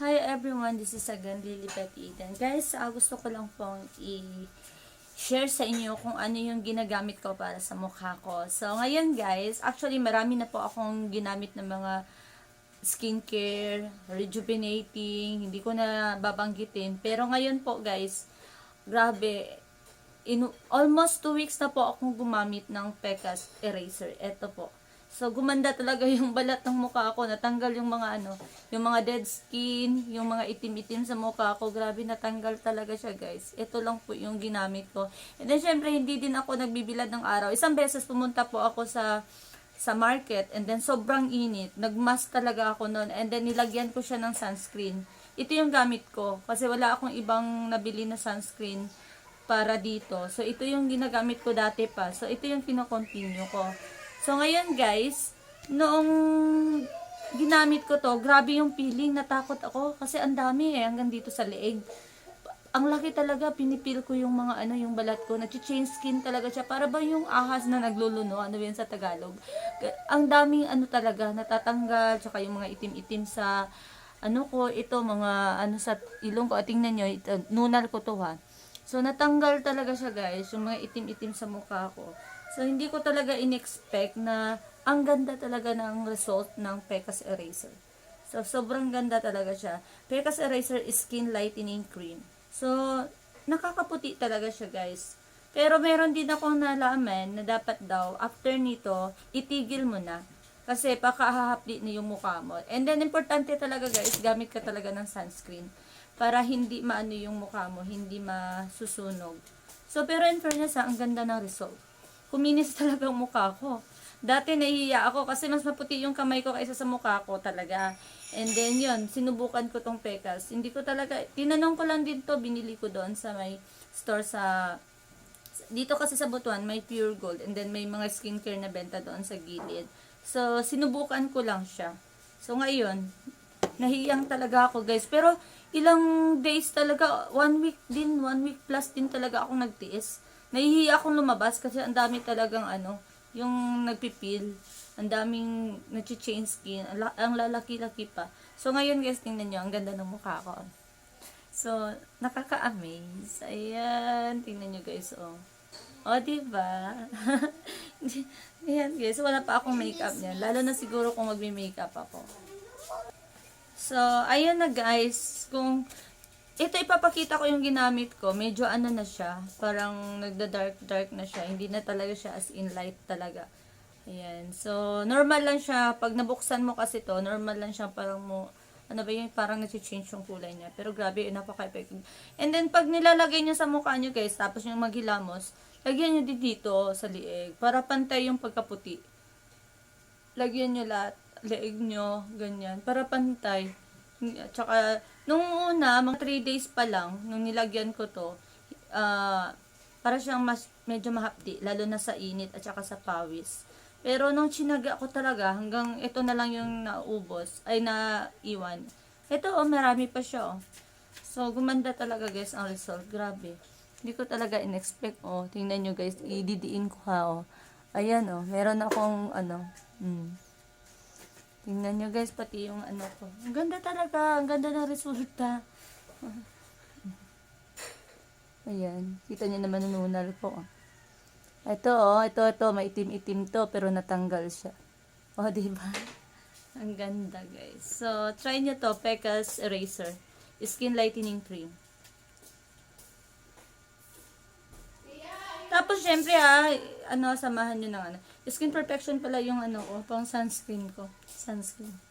Hi everyone, this is again Lily Pet. Guys, ah, gusto ko lang pong i-share sa inyo kung ano yung ginagamit ko para sa mukha ko. So, ngayon guys, actually marami na po akong ginamit ng mga skincare, rejuvenating, hindi ko na babanggitin. Pero ngayon po guys, grabe, in, almost 2 weeks na po akong gumamit ng Pecas Eraser. Ito po. So, gumanda talaga yung balat ng mukha ko. Natanggal yung mga ano, yung mga dead skin, yung mga itim-itim sa mukha ko. Grabe, natanggal talaga siya, guys. Ito lang po yung ginamit ko. And then, syempre, hindi din ako nagbibilad ng araw. Isang beses pumunta po ako sa sa market and then sobrang init. Nagmask talaga ako noon and then nilagyan ko siya ng sunscreen. Ito yung gamit ko kasi wala akong ibang nabili na sunscreen para dito. So, ito yung ginagamit ko dati pa. So, ito yung kino-continue ko. So, ngayon guys, noong ginamit ko to, grabe yung feeling, natakot ako kasi ang dami eh, hanggang dito sa leeg. Ang laki talaga, pinipil ko yung mga ano, yung balat ko, nag-change skin talaga siya. Para ba yung ahas na nagluluno, ano yun sa Tagalog. Ga- Ang daming ano talaga, natatanggal, tsaka yung mga itim-itim sa ano ko, ito, mga ano sa ilong ko. At tingnan nyo, ito, nunal ko to ha. So, natanggal talaga siya guys, yung mga itim-itim sa mukha ko. So, hindi ko talaga in-expect na ang ganda talaga ng result ng Pecas Eraser. So, sobrang ganda talaga siya. Pecas Eraser Skin Lightening Cream. So, nakakaputi talaga siya guys. Pero meron din akong nalaman na dapat daw, after nito, itigil mo na. Kasi pakahahapdi na yung mukha mo. And then, importante talaga guys, gamit ka talaga ng sunscreen. Para hindi maano yung mukha mo, hindi masusunog. So, pero in fairness ha, ang ganda ng result. Kuminis talaga ang mukha ko. Dati nahihiya ako kasi mas maputi yung kamay ko kaysa sa mukha ko talaga. And then yun, sinubukan ko tong Pecas. Hindi ko talaga, tinanong ko lang din to, binili ko doon sa may store sa, dito kasi sa Butuan, may pure gold. And then may mga skincare na benta doon sa gilid. So, sinubukan ko lang siya. So, ngayon, nahiyang talaga ako guys. Pero, ilang days talaga, one week din, one week plus din talaga ako nagtiis. Nahihiya akong lumabas kasi ang dami talagang ano, yung nagpipil. Ang daming nag-change skin. Ang, ang lalaki-laki pa. So, ngayon guys, tingnan nyo, ang ganda ng mukha ko. So, nakaka-amaze. Ayan, tingnan nyo guys, oh. O, oh, diba? Ayan guys, wala pa akong makeup niyan. Lalo na siguro kung magme-makeup ako. So, ayun na guys. Kung ito ipapakita ko yung ginamit ko, medyo ano na siya, parang nagda-dark-dark na siya. Hindi na talaga siya as in light talaga. Ayan. So, normal lang siya. Pag nabuksan mo kasi to, normal lang siya parang mo, ano ba yun, parang nasi-change yung kulay niya. Pero grabe, napaka-effective. And then, pag nilalagay niyo sa mukha niyo guys, tapos yung maghilamos, lagyan niyo dito sa liig, para pantay yung pagkaputi. Lagyan niyo lahat, leeg niyo, ganyan, para pantay. At saka, nung una, mga 3 days pa lang, nung nilagyan ko to, ah, para siyang mas, medyo mahapdi, lalo na sa init at saka sa pawis. Pero nung chinaga ko talaga, hanggang ito na lang yung naubos, ay naiwan. Ito, oh, marami pa siya, oh. So, gumanda talaga, guys, ang result. Grabe. Hindi ko talaga in-expect, oh. Tingnan nyo, guys. Ididiin ko ha, oh. Ayan, oh. Meron akong, ano, hmm. Tingnan nyo, guys, pati yung ano ko. Ang ganda talaga. Ang ganda ng resulta. Ayan. Kita nyo naman yung nunal ko, oh. Ito, oh, ito, ito, maitim-itim to, pero natanggal siya. Oh, di ba? Ang ganda, guys. So, try nyo to, Pecas Eraser. Skin Lightening Cream. Tapos, syempre, ha, ano, samahan nyo ng ano. Skin Perfection pala yung ano ko, pang sunscreen ko. Sunscreen.